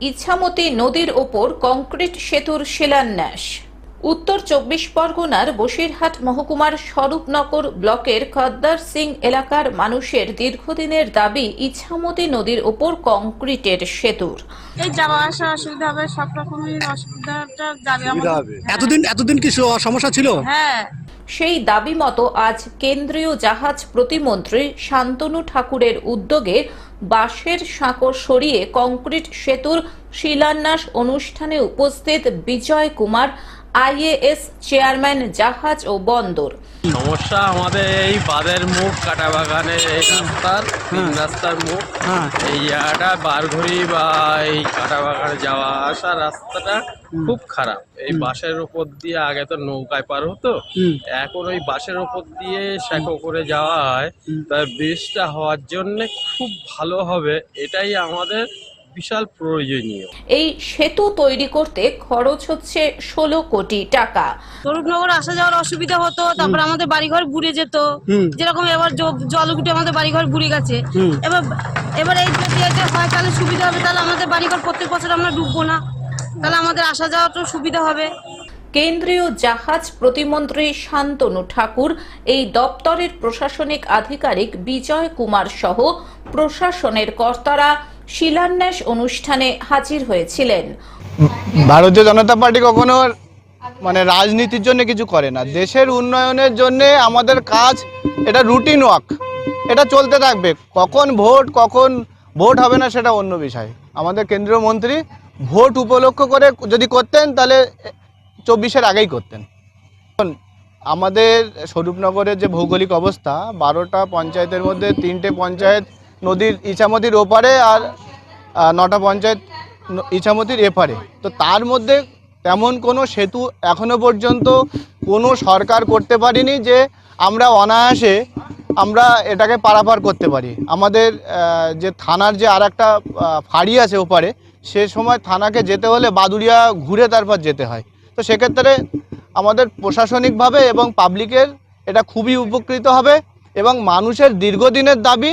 ইছামতি নদীর ওপর কংক্রিট সেতুর শিলান্যাস। উত্তর চব্বিশ পরগনার বসিরহাট মহকুমার স্বরূপনগর ব্লকের খদ্দার সিং এলাকার মানুষের দীর্ঘদিনের দাবি ইছামতি নদীর ওপর কংক্রিটের সেতুর। এই যাওয়া আসা অসুবিধা হবে সব রকমের অসুবিধাটা যাবে এতদিন এতদিন কি সমস্যা ছিল? হ্যাঁ। সেই দাবি মতো আজ কেন্দ্রীয় জাহাজ প্রতিমন্ত্রী শান্তনু ঠাকুরের উদ্যোগে বাঁশের সাঁকো সরিয়ে কংক্রিট সেতুর শিলান্যাস অনুষ্ঠানে উপস্থিত বিজয় কুমার আইএএস চেয়ারম্যান জাহাজ ও বন্দর। সমস্যা আমাদের এই বাঁধের মুখ কাটা বাগানের এই রাস্তার তিন রাস্তার মুখ। হ্যাঁ। এই জায়গাটা বারঘড়ি বা এই কাটা বাগানে যাওয়া আসা রাস্তাটা খুব খারাপ। এই বাসের উপর দিয়ে আগে তো নৌকায় পার হতো। এখন ওই বাসের উপর দিয়ে স্যাকো করে যাওয়া হয়। তাই ব্রিজটা হওয়ার জন্য খুব ভালো হবে। এটাই আমাদের বিশাল প্রয়োজনীয়। এই সেতু তৈরি করতে খরচ হচ্ছে ষোলো কোটি টাকা। স্বরূপনগর আসা যাওয়ার অসুবিধা হতো তারপর আমাদের বাড়িঘর বুড়ে যেত। যেরকম এবার জল উঠে আমাদের বাড়িঘর বুড়ে গেছে। এবার এবার এই যদি এটা হয় তাহলে সুবিধা হবে। তাহলে আমাদের বাড়িঘর প্রত্যেক বছর আমরা ডুববো না। তাহলে আমাদের আসা যাওয়াটা সুবিধা হবে। কেন্দ্রীয় জাহাজ প্রতিমন্ত্রী শান্তনু ঠাকুর এই দপ্তরের প্রশাসনিক আধিকারিক বিজয় কুমার সহ প্রশাসনের কর্তারা শিলান্যাস অনুষ্ঠানে হাজির হয়েছিলেন। ভারতীয় জনতা পার্টি কখনো মানে রাজনীতির জন্য কিছু করে না। দেশের উন্নয়নের জন্য আমাদের কাজ এটা রুটিন ওয়ার্ক এটা চলতে থাকবে। কখন ভোট কখন ভোট হবে না সেটা অন্য বিষয়। আমাদের কেন্দ্রীয় মন্ত্রী ভোট উপলক্ষ করে যদি করতেন তাহলে চব্বিশের আগেই করতেন। আমাদের স্বরূপনগরের যে ভৌগোলিক অবস্থা, বারোটা পঞ্চায়েতের মধ্যে তিনটে পঞ্চায়েত নদীর ইছামতির ওপারে আর নটা পঞ্চায়েত ইছামতির এপারে। তো তার মধ্যে তেমন কোনো সেতু এখনও পর্যন্ত কোনো সরকার করতে পারিনি যে আমরা অনায়াসে আমরা এটাকে পারাপার করতে পারি। আমাদের যে থানার যে আর একটা ফাঁড়ি আছে ওপারে, সে সময় থানাকে যেতে হলে বাদুড়িয়া ঘুরে তারপর যেতে হয়। তো সেক্ষেত্রে আমাদের প্রশাসনিকভাবে এবং পাবলিকের এটা খুবই উপকৃত হবে এবং মানুষের দীর্ঘদিনের দাবি